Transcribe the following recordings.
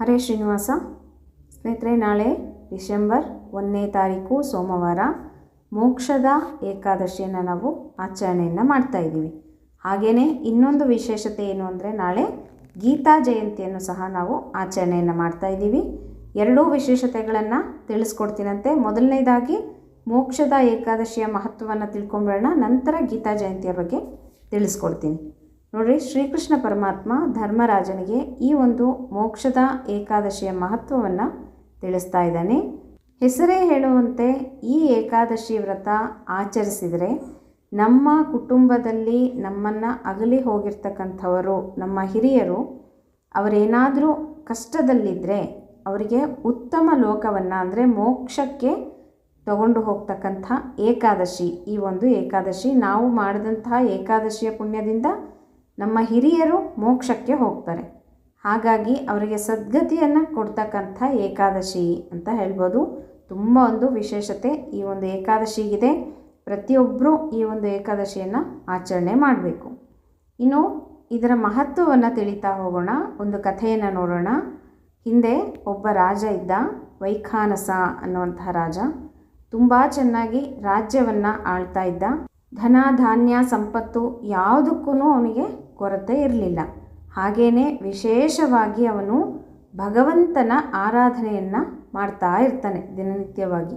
ಹರೇ ಶ್ರೀನಿವಾಸ. ಸ್ನೇಹಿತರೆ, ನಾಳೆ ಡಿಸೆಂಬರ್ ಒಂದನೇ ತಾರೀಕು ಸೋಮವಾರ ಮೋಕ್ಷದ ಏಕಾದಶಿಯನ್ನು ನಾವು ಆಚರಣೆಯನ್ನು ಮಾಡ್ತಾ ಇದ್ದೀವಿ. ಹಾಗೆಯೇ ಇನ್ನೊಂದು ವಿಶೇಷತೆ ಏನು ಅಂದರೆ, ನಾಳೆ ಗೀತಾ ಜಯಂತಿಯನ್ನು ಸಹ ನಾವು ಆಚರಣೆಯನ್ನು ಮಾಡ್ತಾ ಇದ್ದೀವಿ. ಎರಡೂ ವಿಶೇಷತೆಗಳನ್ನು ತಿಳಿಸ್ಕೊಡ್ತೀನಂತೆ. ಮೊದಲನೇದಾಗಿ, ಮೋಕ್ಷದ ಏಕಾದಶಿಯ ಮಹತ್ವವನ್ನು ತಿಳ್ಕೊಂಬಿಡೋಣ. ನಂತರ ಗೀತಾ ಜಯಂತಿಯ ಬಗ್ಗೆ ತಿಳಿಸ್ಕೊಡ್ತೀನಿ. ನೋಡ್ರಿ ಶ್ರೀಕೃಷ್ಣ ಪರಮಾತ್ಮ ಧರ್ಮರಾಜನಿಗೆ ಈ ಒಂದು ಮೋಕ್ಷದ ಏಕಾದಶಿಯ ಮಹತ್ವವನ್ನು ತಿಳಿಸ್ತಾ ಇದ್ದಾನೆ. ಹೆಸರೇ ಹೇಳುವಂತೆ ಈ ಏಕಾದಶಿ ವ್ರತ ಆಚರಿಸಿದರೆ ನಮ್ಮ ಕುಟುಂಬದಲ್ಲಿ ನಮ್ಮನ್ನು ಅಗಲಿ ಹೋಗಿರ್ತಕ್ಕಂಥವರು, ನಮ್ಮ ಹಿರಿಯರು ಅವರೇನಾದರೂ ಕಷ್ಟದಲ್ಲಿದ್ದರೆ ಅವರಿಗೆ ಉತ್ತಮ ಲೋಕವನ್ನು ಅಂದರೆ ಮೋಕ್ಷಕ್ಕೆ ತಗೊಂಡು ಹೋಗ್ತಕ್ಕಂಥ ಏಕಾದಶಿ. ಈ ಒಂದು ಏಕಾದಶಿ ನಾವು ಮಾಡಿದಂತಹ ಏಕಾದಶಿಯ ಪುಣ್ಯದಿಂದ ನಮ್ಮ ಹಿರಿಯರು ಮೋಕ್ಷಕ್ಕೆ ಹೋಗ್ತಾರೆ. ಹಾಗಾಗಿ ಅವರಿಗೆ ಸದ್ಗತಿಯನ್ನು ಕೊಡ್ತಕ್ಕಂಥ ಏಕಾದಶಿ ಅಂತ ಹೇಳ್ಬೋದು. ತುಂಬ ಒಂದು ವಿಶೇಷತೆ ಈ ಒಂದು ಏಕಾದಶಿಗಿದೆ ಪ್ರತಿಯೊಬ್ಬರೂ ಈ ಒಂದು ಏಕಾದಶಿಯನ್ನು ಆಚರಣೆ ಮಾಡಬೇಕು. ಇನ್ನು ಇದರ ಮಹತ್ವವನ್ನು ತಿಳಿತಾ ಹೋಗೋಣ. ಒಂದು ಕಥೆಯನ್ನು ನೋಡೋಣ. ಹಿಂದೆ ಒಬ್ಬ ರಾಜ ಇದ್ದ ವೈಖಾನಸ ಅನ್ನುವಂತಹ ರಾಜ ತುಂಬ ಚೆನ್ನಾಗಿ ರಾಜ್ಯವನ್ನು ಆಳ್ತಾ ಇದ್ದ. ಧನ, ಧಾನ್ಯ, ಸಂಪತ್ತು ಯಾವುದಕ್ಕೂ ಅವನಿಗೆ ಕೊರತೆ ಇರಲಿಲ್ಲ. ಹಾಗೆಯೇ ವಿಶೇಷವಾಗಿ ಅವನು ಭಗವಂತನ ಆರಾಧನೆಯನ್ನು ಮಾಡ್ತಾ ಇರ್ತಾನೆ ದಿನನಿತ್ಯವಾಗಿ.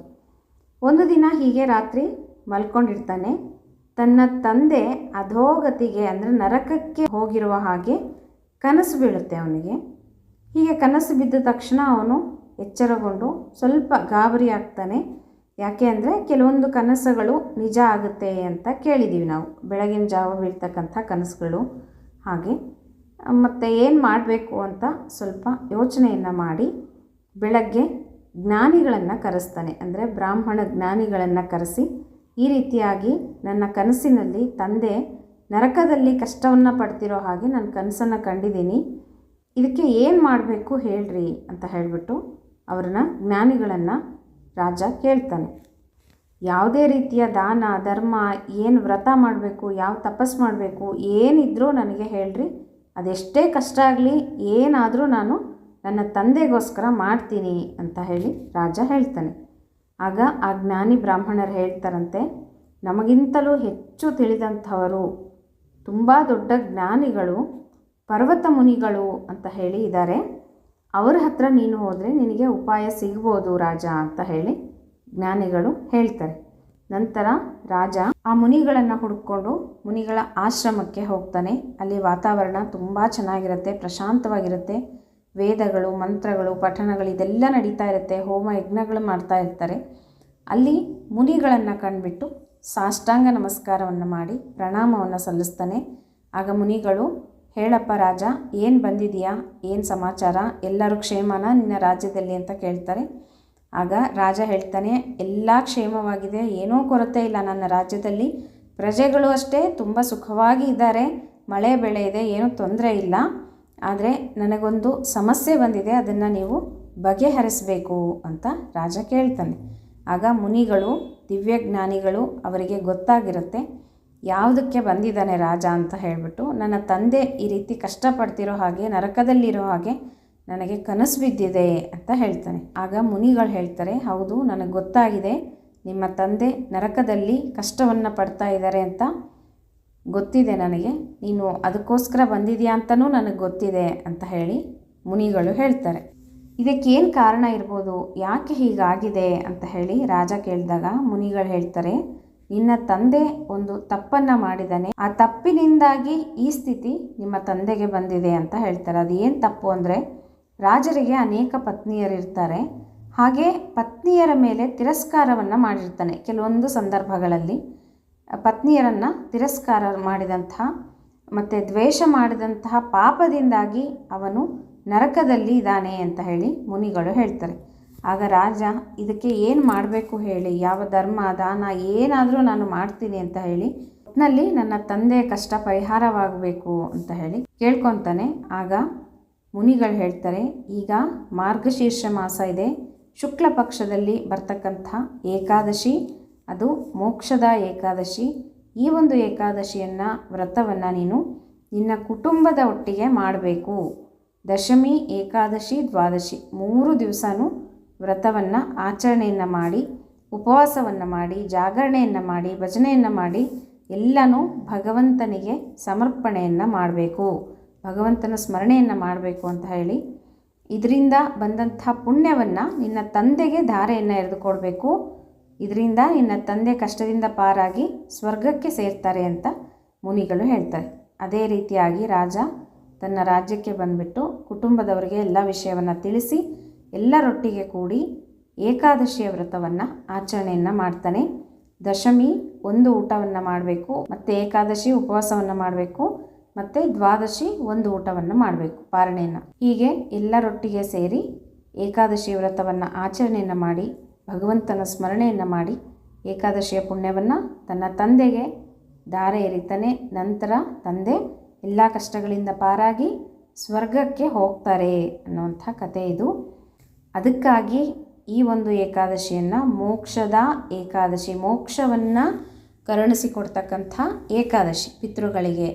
ಒಂದು ದಿನ ಹೀಗೆ ರಾತ್ರಿ ಮಲ್ಕೊಂಡಿರ್ತಾನೆ. ತನ್ನ ತಂದೆ ಅಧೋಗತಿಗೆ ಅಂದರೆ ನರಕಕ್ಕೆ ಹೋಗಿರುವ ಹಾಗೆ ಕನಸು ಬೀಳುತ್ತೆ ಅವನಿಗೆ. ಹೀಗೆ ಕನಸು ಬಿದ್ದ ತಕ್ಷಣ ಅವನು ಎಚ್ಚರಗೊಂಡು ಸ್ವಲ್ಪ ಗಾಬರಿ ಆಗ್ತಾನೆ. ಯಾಕೆ ಅಂದರೆ ಕೆಲವೊಂದು ಕನಸುಗಳು ನಿಜ ಆಗುತ್ತೆ ಅಂತ ಕೇಳಿದ್ದೀವಿ ನಾವು. ಬೆಳಗಿನ ಜಾವ ಬೀಳ್ತಕ್ಕಂಥ ಕನಸುಗಳು. ಹಾಗೆ, ಮತ್ತು ಏನು ಮಾಡಬೇಕು ಅಂತ ಸ್ವಲ್ಪ ಯೋಚನೆಯನ್ನು ಮಾಡಿ, ಬೆಳಗ್ಗೆ ಜ್ಞಾನಿಗಳನ್ನು ಕರೆಸ್ತಾನೆ. ಅಂದರೆ ಬ್ರಾಹ್ಮಣ ಜ್ಞಾನಿಗಳನ್ನು ಕರೆಸಿ, ಈ ರೀತಿಯಾಗಿ ನನ್ನ ಕನಸಿನಲ್ಲಿ ತಂದೆ ನರಕದಲ್ಲಿ ಕಷ್ಟವನ್ನು ಪಡ್ತಿರೋ ಹಾಗೆ ನಾನು ಕನಸನ್ನು ಕಂಡಿದ್ದೀನಿ. ಇದಕ್ಕೆ ಏನು ಮಾಡಬೇಕು ಹೇಳ್ರಿ ಅಂತ ಹೇಳಿಬಿಟ್ಟು ಅವ್ರನ್ನ ಜ್ಞಾನಿಗಳನ್ನು ರಾಜ ಕೇಳ್ತಾನೆ. ಯಾವುದೇ ರೀತಿಯ ದಾನ, ಧರ್ಮ, ಏನು ವ್ರತ ಮಾಡಬೇಕು, ಯಾವ ತಪಸ್ ಮಾಡಬೇಕು, ಏನಿದ್ರೂ ನನಗೆ ಹೇಳ್ರಿ. ಅದೆಷ್ಟೇ ಕಷ್ಟ ಆಗಲಿ, ಏನಾದರೂ ನಾನು ನನ್ನ ತಂದೆಗೋಸ್ಕರ ಮಾಡ್ತೀನಿ ಅಂತ ಹೇಳಿ ರಾಜ ಹೇಳ್ತಾನೆ. ಆಗ ಆ ಜ್ಞಾನಿ ಬ್ರಾಹ್ಮಣರು ಹೇಳ್ತಾರಂತೆ, ನಮಗಿಂತಲೂ ಹೆಚ್ಚು ತಿಳಿದಂಥವರು, ತುಂಬ ದೊಡ್ಡ ಜ್ಞಾನಿಗಳು, ಪರ್ವತ ಮುನಿಗಳು ಅಂತ ಹೇಳಿ ಇದ್ದಾರೆ ಅವರ ಹತ್ರ ನೀನು ಹೋದರೆ ನಿನಗೆ ಉಪಾಯ ಸಿಗ್ಬೋದು ರಾಜ ಅಂತ ಹೇಳಿ ಜ್ಞಾನಿಗಳು ಹೇಳ್ತಾರೆ. ನಂತರ ರಾಜ ಆ ಮುನಿಗಳನ್ನು ಹುಡುಕೊಂಡು ಮುನಿಗಳ ಆಶ್ರಮಕ್ಕೆ ಹೋಗ್ತಾನೆ. ಅಲ್ಲಿ ವಾತಾವರಣ ತುಂಬ ಚೆನ್ನಾಗಿರುತ್ತೆ, ಪ್ರಶಾಂತವಾಗಿರುತ್ತೆ. ವೇದಗಳು, ಮಂತ್ರಗಳು, ಪಠಣಗಳು ಇದೆಲ್ಲ ನಡೀತಾ ಇರುತ್ತೆ, ಹೋಮ ಯಜ್ಞಗಳು ಮಾಡ್ತಾ ಇರ್ತಾರೆ. ಅಲ್ಲಿ ಮುನಿಗಳನ್ನು ಕಂಡುಬಿಟ್ಟು ಸಾಷ್ಟಾಂಗ ನಮಸ್ಕಾರವನ್ನು ಮಾಡಿ ಪ್ರಣಾಮವನ್ನು ಸಲ್ಲಿಸ್ತಾನೆ. ಆಗ ಮುನಿಗಳು, ಹೇಳಪ್ಪ ರಾಜ, ಏನು ಬಂದಿದೆಯಾ? ಏನು ಸಮಾಚಾರ? ಎಲ್ಲರೂ ಕ್ಷೇಮನ? ನಿನ್ನ ರಾಜ್ಯದಲ್ಲಿ? ಅಂತ ಕೇಳ್ತಾರೆ. ಆಗ ರಾಜ ಹೇಳ್ತಾನೆ, ಎಲ್ಲ ಕ್ಷೇಮವಾಗಿದೆ, ಏನೂ ಕೊರತೆ ಇಲ್ಲ ನನ್ನ ರಾಜ್ಯದಲ್ಲಿ. ಪ್ರಜೆಗಳು ಅಷ್ಟೇ ತುಂಬ ಸುಖವಾಗಿ ಇದ್ದಾರೆ. ಮಳೆ ಬೆಳೆ ಇದೆ ಏನೂ ತೊಂದರೆ ಇಲ್ಲ. ಆದರೆ ನನಗೊಂದು ಸಮಸ್ಯೆ ಬಂದಿದೆ, ಅದನ್ನು ನೀವು ಬಗೆಹರಿಸಬೇಕು, ಅಂತ ರಾಜ ಕೇಳ್ತಾನೆ. ಆಗ ಮುನಿಗಳು, ದಿವ್ಯಜ್ಞಾನಿಗಳು ಅವರಿಗೆ ಗೊತ್ತಾಗಿರುತ್ತೆ, ಯಾವುದಕ್ಕೆ ಬಂದಿದ್ದಾನೆ ರಾಜ? ಅಂತ ಹೇಳಿಬಿಟ್ಟು, ನನ್ನ ತಂದೆ ಈ ರೀತಿ ಕಷ್ಟಪಡ್ತಿರೋ ಹಾಗೆ, ನರಕದಲ್ಲಿರೋ ಹಾಗೆ ನನಗೆ ಕನಸು ಬಿದ್ದಿದೆ ಅಂತ ಹೇಳ್ತಾನೆ. ಆಗ ಮುನಿಗಳು ಹೇಳ್ತಾರೆ, ಹೌದು, ನನಗೆ ಗೊತ್ತಾಗಿದೆ. ನಿಮ್ಮ ತಂದೆ ನರಕದಲ್ಲಿ ಕಷ್ಟವನ್ನು ಪಡ್ತಾ ಇದ್ದಾರೆ ಅಂತ ಗೊತ್ತಿದೆ ನನಗೆ. ನೀನು ಅದಕ್ಕೋಸ್ಕರ ಬಂದಿದೆಯಾ ಅಂತಲೂ ನನಗೆ ಗೊತ್ತಿದೆ ಅಂತ ಹೇಳಿ ಮುನಿಗಳು ಹೇಳ್ತಾರೆ. ಇದಕ್ಕೇನು ಕಾರಣ ಇರ್ಬೋದು? ಯಾಕೆ ಹೀಗಾಗಿದೆ? ಅಂತ ಹೇಳಿ ರಾಜ ಕೇಳಿದಾಗ ಮುನಿಗಳು ಹೇಳ್ತಾರೆ, ನಿನ್ನ ತಂದೆ ಒಂದು ತಪ್ಪನ್ನು ಮಾಡಿದ್ದಾನೆ. ಆ ತಪ್ಪಿನಿಂದಾಗಿ ಈ ಸ್ಥಿತಿ ನಿಮ್ಮ ತಂದೆಗೆ ಬಂದಿದೆ ಅಂತ ಹೇಳ್ತಾರೆ. ಅದು ಏನು ತಪ್ಪು ಅಂದರೆ ರಾಜರಿಗೆ ಅನೇಕ ಪತ್ನಿಯರಿರ್ತಾರೆ. ಹಾಗೆ ಪತ್ನಿಯರ ಮೇಲೆ ತಿರಸ್ಕಾರವನ್ನು ಮಾಡಿರ್ತಾನೆ ಕೆಲವೊಂದು ಸಂದರ್ಭಗಳಲ್ಲಿ. ಪತ್ನಿಯರನ್ನು ತಿರಸ್ಕಾರ ಮಾಡಿದಂತಹ ಮತ್ತು ದ್ವೇಷ ಮಾಡಿದಂತಹ ಪಾಪದಿಂದಾಗಿ ಅವನು ನರಕದಲ್ಲಿ ಇದ್ದಾನೆ ಅಂತ ಹೇಳಿ ಮುನಿಗಳು ಹೇಳ್ತಾರೆ. ಆಗ ರಾಜ, ಇದಕ್ಕೆ ಏನು ಮಾಡಬೇಕು ಹೇಳಿ? ಯಾವ ಧರ್ಮ ದಾನ ಏನಾದರೂ ನಾನು ಮಾಡ್ತೀನಿ ಅಂತ ಹೇಳಿ ನಲ್ಲಿ ನನ್ನ ತಂದೆ ಕಷ್ಟ ಪರಿಹಾರವಾಗಬೇಕು ಅಂತ ಹೇಳಿ ಕೇಳ್ಕೊತಾನೆ. ಆಗ ಮುನಿಗಳು ಹೇಳ್ತಾರೆ, ಈಗ ಮಾರ್ಗಶೀರ್ಷ ಮಾಸ ಇದೆ. ಶುಕ್ಲ ಪಕ್ಷದಲ್ಲಿ ಬರ್ತಕ್ಕಂಥ ಏಕಾದಶಿ, ಅದು ಮೋಕ್ಷದ ಏಕಾದಶಿ. ಈ ಒಂದು ಏಕಾದಶಿಯನ್ನು ವ್ರತವನ್ನು ನೀನು ನಿನ್ನ ಕುಟುಂಬದ ಒಟ್ಟಿಗೆ ಮಾಡಬೇಕು. ದಶಮಿ, ಏಕಾದಶಿ, ದ್ವಾದಶಿ ಮೂರು ದಿವಸನೂ ವ್ರತವನ್ನು, ಆಚರಣೆಯನ್ನು ಮಾಡಿ, ಉಪವಾಸವನ್ನು ಮಾಡಿ, ಜಾಗರಣೆಯನ್ನು ಮಾಡಿ, ಭಜನೆಯನ್ನು ಮಾಡಿ ಎಲ್ಲನೂ ಭಗವಂತನಿಗೆ ಸಮರ್ಪಣೆಯನ್ನು ಮಾಡಬೇಕು. ಭಗವಂತನ ಸ್ಮರಣೆಯನ್ನು ಮಾಡಬೇಕು ಅಂತ ಹೇಳಿ ಇದರಿಂದ ಬಂದಂಥ ಪುಣ್ಯವನ್ನು ನಿನ್ನ ತಂದೆಗೆ ಧಾರೆಯನ್ನು ಎರೆದುಕೊಡಬೇಕು ಇದರಿಂದ ನಿನ್ನ ತಂದೆ ಕಷ್ಟದಿಂದ ಪಾರಾಗಿ ಸ್ವರ್ಗಕ್ಕೆ ಸೇರ್ತಾರೆ ಅಂತ ಮುನಿಗಳು ಹೇಳ್ತಾರೆ. ಅದೇ ರೀತಿಯಾಗಿ ರಾಜ ತನ್ನ ರಾಜ್ಯಕ್ಕೆ ಬಂದುಬಿಟ್ಟು ಕುಟುಂಬದವರಿಗೆ ಎಲ್ಲ ವಿಷಯವನ್ನು ತಿಳಿಸಿ ಎಲ್ಲರೊಟ್ಟಿಗೆ ಕೂಡಿ ಏಕಾದಶಿಯ ವ್ರತವನ್ನು ಆಚರಣೆಯನ್ನು ಮಾಡ್ತಾನೆ. ದಶಮಿ ಒಂದು ಊಟವನ್ನು ಮಾಡಬೇಕು, ಮತ್ತು ಏಕಾದಶಿ ಉಪವಾಸವನ್ನು ಮಾಡಬೇಕು. ಮತ್ತು ದ್ವಾದಶಿ ಒಂದು ಊಟವನ್ನು ಮಾಡಬೇಕು, ಪಾರಣೆಯನ್ನು. ಹೀಗೆ ಎಲ್ಲರೊಟ್ಟಿಗೆ ಸೇರಿ ಏಕಾದಶಿ ವ್ರತವನ್ನು ಆಚರಣೆಯನ್ನು ಮಾಡಿ, ಭಗವಂತನ ಸ್ಮರಣೆಯನ್ನು ಮಾಡಿ ಏಕಾದಶಿಯ ಪುಣ್ಯವನ್ನು ತನ್ನ ತಂದೆಗೆ ದಾರೆ ಎರಿತಾನೆ ನಂತರ ತಂದೆ ಎಲ್ಲ ಕಷ್ಟಗಳಿಂದ ಪಾರಾಗಿ ಸ್ವರ್ಗಕ್ಕೆ ಹೋಗ್ತಾರೆ ಅನ್ನುವಂಥ ಕಥೆ ಇದು. ಅದಕ್ಕಾಗಿ ಈ ಒಂದು ಏಕಾದಶಿಯನ್ನು ಮೋಕ್ಷದ ಏಕಾದಶಿ ಮೋಕ್ಷವನ್ನು ಕರುಣಿಸಿಕೊಡ್ತಕ್ಕಂಥ ಏಕಾದಶಿ ಪಿತೃಗಳಿಗೆ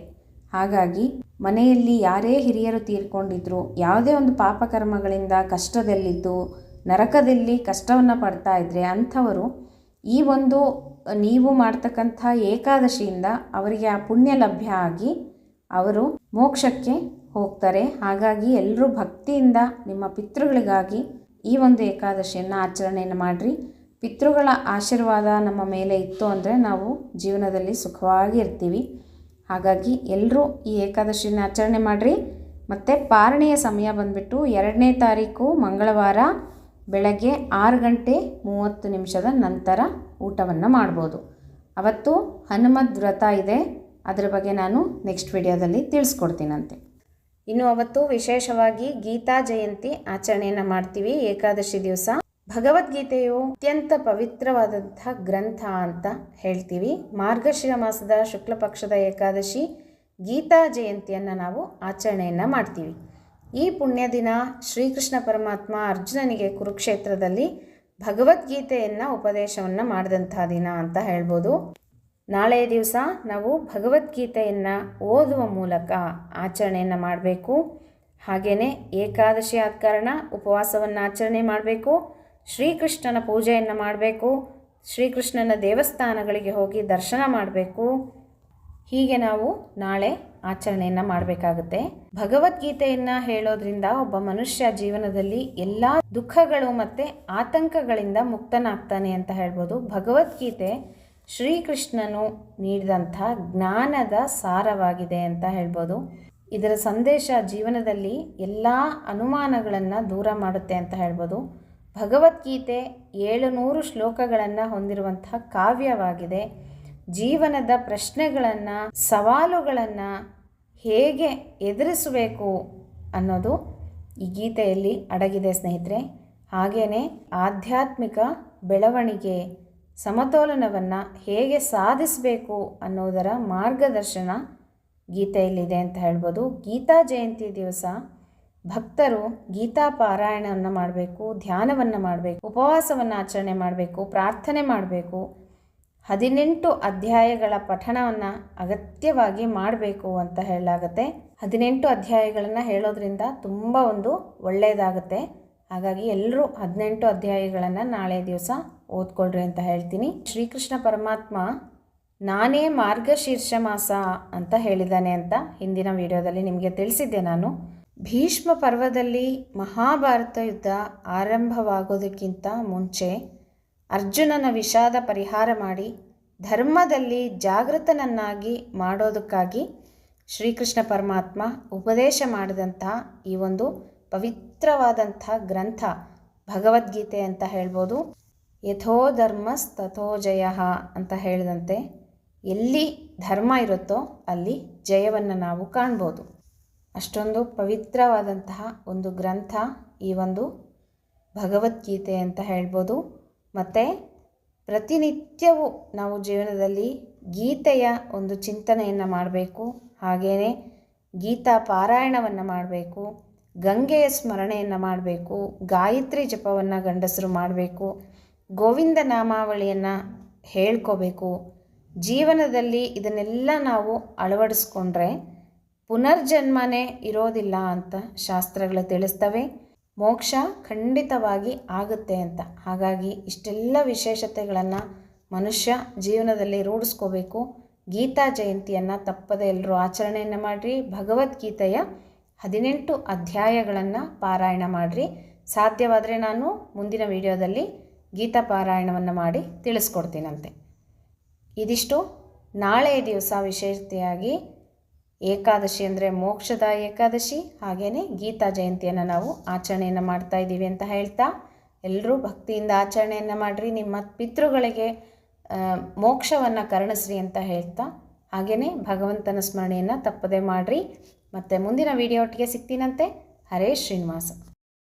ಹಾಗಾಗಿ ಮನೆಯಲ್ಲಿ ಯಾರೇ ಹಿರಿಯರು ತೀರ್ಕೊಂಡಿದ್ರು, ಯಾವುದೇ ಒಂದು ಪಾಪಕರ್ಮಗಳಿಂದ ಕಷ್ಟದಲ್ಲಿದ್ದು, ನರಕದಲ್ಲಿ ಕಷ್ಟವನ್ನು ಪಡ್ತಾ ಇದ್ದರೆ ಅಂಥವರು ಈ ಒಂದು ನೀವು ಮಾಡ್ತಕ್ಕಂಥ ಏಕಾದಶಿಯಿಂದ ಅವರಿಗೆ ಆ ಪುಣ್ಯ ಲಭ್ಯ ಆಗಿ ಅವರು ಮೋಕ್ಷಕ್ಕೆ ಹೋಗ್ತಾರೆ. ಹಾಗಾಗಿ ಎಲ್ಲರೂ ಭಕ್ತಿಯಿಂದ ನಿಮ್ಮ ಪಿತೃಗಳಿಗಾಗಿ ಈ ಒಂದು ಏಕಾದಶಿಯನ್ನು ಆಚರಣೆಯನ್ನು ಮಾಡಿರಿ. ಪಿತೃಗಳ ಆಶೀರ್ವಾದ ನಮ್ಮ ಮೇಲೆ ಇತ್ತು ಅಂದರೆ ನಾವು ಜೀವನದಲ್ಲಿ ಸುಖವಾಗಿ ಇರ್ತೀವಿ. ಹಾಗಾಗಿ ಎಲ್ಲರೂ ಈ ಏಕಾದಶಿನ ಆಚರಣೆ ಮಾಡಿರಿ. ಮತ್ತು ಪಾರಣೆಯ ಸಮಯ ಬಂದುಬಿಟ್ಟು ಎರಡನೇ ತಾರೀಕು ಮಂಗಳವಾರ ಬೆಳಗ್ಗೆ ಆರು ಗಂಟೆ ಮೂವತ್ತು ನಿಮಿಷದ ನಂತರ ಊಟವನ್ನು ಮಾಡ್ಬೋದು. ಅವತ್ತು ಹನುಮದ್ ವ್ರತ ಇದೆ. ಅದರ ಬಗ್ಗೆ ನಾನು ನೆಕ್ಸ್ಟ್ ವಿಡಿಯೋದಲ್ಲಿ ತಿಳಿಸ್ಕೊಡ್ತೀನಂತೆ. ಇನ್ನು ಅವತ್ತು ವಿಶೇಷವಾಗಿ ಗೀತಾ ಜಯಂತಿ ಆಚರಣೆಯನ್ನು ಮಾಡ್ತೀವಿ ಏಕಾದಶಿ ದಿವಸ. ಭಗವದ್ಗೀತೆಯು ಅತ್ಯಂತ ಪವಿತ್ರವಾದಂಥ ಗ್ರಂಥ ಅಂತ ಹೇಳ್ತೀವಿ. ಮಾರ್ಗಶಿರ ಮಾಸದ ಶುಕ್ಲ ಪಕ್ಷದ ಏಕಾದಶಿ ಗೀತಾ ಜಯಂತಿಯನ್ನು ನಾವು ಆಚರಣೆಯನ್ನು ಮಾಡ್ತೀವಿ. ಈ ಪುಣ್ಯ ದಿನ ಶ್ರೀಕೃಷ್ಣ ಪರಮಾತ್ಮ ಅರ್ಜುನನಿಗೆ ಕುರುಕ್ಷೇತ್ರದಲ್ಲಿ ಭಗವದ್ಗೀತೆಯನ್ನು ಉಪದೇಶವನ್ನು ಮಾಡಿದಂಥ ದಿನ ಅಂತ ಹೇಳ್ಬೋದು. ನಾಳೆಯ ದಿವಸ ನಾವು ಭಗವದ್ಗೀತೆಯನ್ನು ಓದುವ ಮೂಲಕ ಆಚರಣೆಯನ್ನು ಮಾಡಬೇಕು. ಹಾಗೆಯೇ ಏಕಾದಶಿ ಆದ ಕಾರಣ ಉಪವಾಸವನ್ನು ಆಚರಣೆ ಮಾಡಬೇಕು. ಶ್ರೀಕೃಷ್ಣನ ಪೂಜೆಯನ್ನು ಮಾಡಬೇಕು, ಶ್ರೀಕೃಷ್ಣನ ದೇವಸ್ಥಾನಗಳಿಗೆ ಹೋಗಿ ದರ್ಶನ ಮಾಡಬೇಕು. ಹೀಗೆ ನಾವು ನಾಳೆ ಆಚರಣೆಯನ್ನು ಮಾಡಬೇಕಾಗುತ್ತೆ. ಭಗವದ್ಗೀತೆಯನ್ನು ಹೇಳೋದ್ರಿಂದ ಒಬ್ಬ ಮನುಷ್ಯ ಜೀವನದಲ್ಲಿ ಎಲ್ಲ ದುಃಖಗಳು ಮತ್ತು ಆತಂಕಗಳಿಂದ ಮುಕ್ತನಾಗ್ತಾನೆ ಅಂತ ಹೇಳ್ಬೋದು. ಭಗವದ್ಗೀತೆ ಶ್ರೀಕೃಷ್ಣನು ನೀಡಿದಂಥ ಜ್ಞಾನದ ಸಾರವಾಗಿದೆ ಅಂತ ಹೇಳ್ಬೋದು. ಇದರ ಸಂದೇಶ ಜೀವನದಲ್ಲಿ ಎಲ್ಲ ಅನುಮಾನಗಳನ್ನು ದೂರ ಮಾಡುತ್ತೆ ಅಂತ ಹೇಳ್ಬೋದು. ಭಗವದ್ಗೀತೆ ಏಳುನೂರು ಶ್ಲೋಕಗಳನ್ನು ಹೊಂದಿರುವಂತಹ ಕಾವ್ಯವಾಗಿದೆ. ಜೀವನದ ಪ್ರಶ್ನೆಗಳನ್ನು, ಸವಾಲುಗಳನ್ನು ಹೇಗೆ ಎದುರಿಸಬೇಕು ಅನ್ನೋದು ಈ ಗೀತೆಯಲ್ಲಿ ಅಡಗಿದೆ ಸ್ನೇಹಿತರೆ. ಹಾಗೆಯೇ ಆಧ್ಯಾತ್ಮಿಕ ಬೆಳವಣಿಗೆ, ಸಮತೋಲನವನ್ನು ಹೇಗೆ ಸಾಧಿಸಬೇಕು ಅನ್ನೋದರ ಮಾರ್ಗದರ್ಶನ ಗೀತೆಯಲ್ಲಿದೆ ಅಂತ ಹೇಳ್ಬೋದು. ಗೀತಾ ಜಯಂತಿ ದಿವಸ ಭಕ್ತರು ಗೀತಾ ಪಾರಾಯಣವನ್ನು ಮಾಡಬೇಕು, ಧ್ಯಾನವನ್ನು ಮಾಡಬೇಕು, ಉಪವಾಸವನ್ನು ಆಚರಣೆ ಮಾಡಬೇಕು, ಪ್ರಾರ್ಥನೆ ಮಾಡಬೇಕು. ಹದಿನೆಂಟು ಅಧ್ಯಾಯಗಳ ಪಠಣವನ್ನು ಅಗತ್ಯವಾಗಿ ಮಾಡಬೇಕು ಅಂತ ಹೇಳಲಾಗತ್ತೆ. ಹದಿನೆಂಟು ಅಧ್ಯಾಯಗಳನ್ನು ಹೇಳೋದ್ರಿಂದ ತುಂಬ ಒಂದು ಒಳ್ಳೆಯದಾಗುತ್ತೆ ಹಾಗಾಗಿ ಎಲ್ಲರೂ ಹದಿನೆಂಟು ಅಧ್ಯಾಯಗಳನ್ನು ನಾಳೆ ದಿವಸ ಓದ್ಕೊಳ್ರಿ ಅಂತ ಹೇಳ್ತೀನಿ. ಶ್ರೀಕೃಷ್ಣ ಪರಮಾತ್ಮ ನಾನೇ ಮಾರ್ಗಶೀರ್ಷ ಮಾಸ ಅಂತ ಹೇಳಿದ್ದಾನೆ ಅಂತ ಹಿಂದಿನ ವಿಡಿಯೋದಲ್ಲಿ ನಿಮಗೆ ತಿಳಿಸಿದ್ದೆ ನಾನು. ಭೀಷ್ಮ ಪರ್ವದಲ್ಲಿ ಮಹಾಭಾರತ ಯುದ್ಧ ಆರಂಭವಾಗೋದಕ್ಕಿಂತ ಮುಂಚೆ ಅರ್ಜುನನ ವಿಷಾದ ಪರಿಹಾರ ಮಾಡಿ ಧರ್ಮದಲ್ಲಿ ಜಾಗೃತನನ್ನಾಗಿ ಮಾಡೋದಕ್ಕಾಗಿ ಶ್ರೀಕೃಷ್ಣ ಪರಮಾತ್ಮ ಉಪದೇಶ ಮಾಡಿದಂತಹ ಈ ಒಂದು ಪವಿತ್ರವಾದಂಥ ಗ್ರಂಥ ಭಗವದ್ಗೀತೆ ಅಂತ ಹೇಳ್ಬೋದು. ಯಥೋ ಧರ್ಮಸ್ ತಥೋ ಜಯ ಅಂತ ಹೇಳಿದಂತೆ ಎಲ್ಲಿ ಧರ್ಮ ಇರುತ್ತೋ ಅಲ್ಲಿ ಜಯವನ್ನು ನಾವು ಕಾಣ್ಬೋದು. ಅಷ್ಟೊಂದು ಪವಿತ್ರವಾದಂತಹ ಒಂದು ಗ್ರಂಥ ಈ ಒಂದು ಭಗವದ್ಗೀತೆ ಅಂತ ಹೇಳ್ಬೋದು. ಮತ್ತು ಪ್ರತಿನಿತ್ಯವೂ ನಾವು ಜೀವನದಲ್ಲಿ ಗೀತೆಯ ಒಂದು ಚಿಂತನೆಯನ್ನು ಮಾಡಬೇಕು. ಹಾಗೆಯೇ ಗೀತಾ ಪಾರಾಯಣವನ್ನು ಮಾಡಬೇಕು, ಗಂಗೆಯ ಸ್ಮರಣೆಯನ್ನು ಮಾಡಬೇಕು, ಗಾಯತ್ರಿ ಜಪವನ್ನು ಗಂಡಸರು ಮಾಡಬೇಕು, ಗೋವಿಂದ ನಾಮಾವಳಿಯನ್ನು ಹೇಳ್ಕೋಬೇಕು. ಜೀವನದಲ್ಲಿ ಇದನ್ನೆಲ್ಲ ನಾವು ಅಳವಡಿಸ್ಕೊಂಡ್ರೆ ಪುನರ್ಜನ್ಮನೇ ಇರೋದಿಲ್ಲ ಅಂತ ಶಾಸ್ತ್ರಗಳು ತಿಳಿಸ್ತವೆ. ಮೋಕ್ಷ ಖಂಡಿತವಾಗಿ ಆಗುತ್ತೆ ಅಂತ. ಹಾಗಾಗಿ ಇಷ್ಟೆಲ್ಲ ವಿಶೇಷತೆಗಳನ್ನು ಮನುಷ್ಯ ಜೀವನದಲ್ಲಿ ರೂಢಿಸ್ಕೋಬೇಕು. ಗೀತಾ ಜಯಂತಿಯನ್ನು ತಪ್ಪದೆ ಎಲ್ಲರೂ ಆಚರಣೆಯನ್ನು ಮಾಡಿರಿ. ಭಗವದ್ಗೀತೆಯ ಹದಿನೆಂಟು ಅಧ್ಯಾಯಗಳನ್ನು ಪಾರಾಯಣ ಮಾಡಿರಿ. ಸಾಧ್ಯವಾದರೆ ನಾನು ಮುಂದಿನ ವಿಡಿಯೋದಲ್ಲಿ ಗೀತಾ ಪಾರಾಯಣವನ್ನು ಮಾಡಿ ತಿಳಿಸ್ಕೊಡ್ತೀನಂತೆ. ಇದಿಷ್ಟು. ನಾಳೆ ದಿವಸ ವಿಶೇಷತೆಯಾಗಿ ಏಕಾದಶಿ ಅಂದರೆ ಮೋಕ್ಷದ ಏಕಾದಶಿ. ಹಾಗೆಯೇ ಗೀತಾ ಜಯಂತಿಯನ್ನು ನಾವು ಆಚರಣೆಯನ್ನು ಮಾಡ್ತಾ ಇದ್ದೀವಿ ಅಂತ ಹೇಳ್ತಾ ಎಲ್ಲರೂ ಭಕ್ತಿಯಿಂದ ಆಚರಣೆಯನ್ನು ಮಾಡಿರಿ, ನಿಮ್ಮ ಪಿತೃಗಳಿಗೆ ಮೋಕ್ಷವನ್ನು ಕರುಣಿಸ್ರಿ ಅಂತ ಹೇಳ್ತಾ ಹಾಗೆಯೇ ಭಗವಂತನ ಸ್ಮರಣೆಯನ್ನು ತಪ್ಪದೆ ಮಾಡಿರಿ. ಮತ್ತು ಮುಂದಿನ ವಿಡಿಯೋ ಒಟ್ಟಿಗೆ ಸಿಗ್ತೀನಂತೆ. ಹರೇ ಶ್ರೀನಿವಾಸ.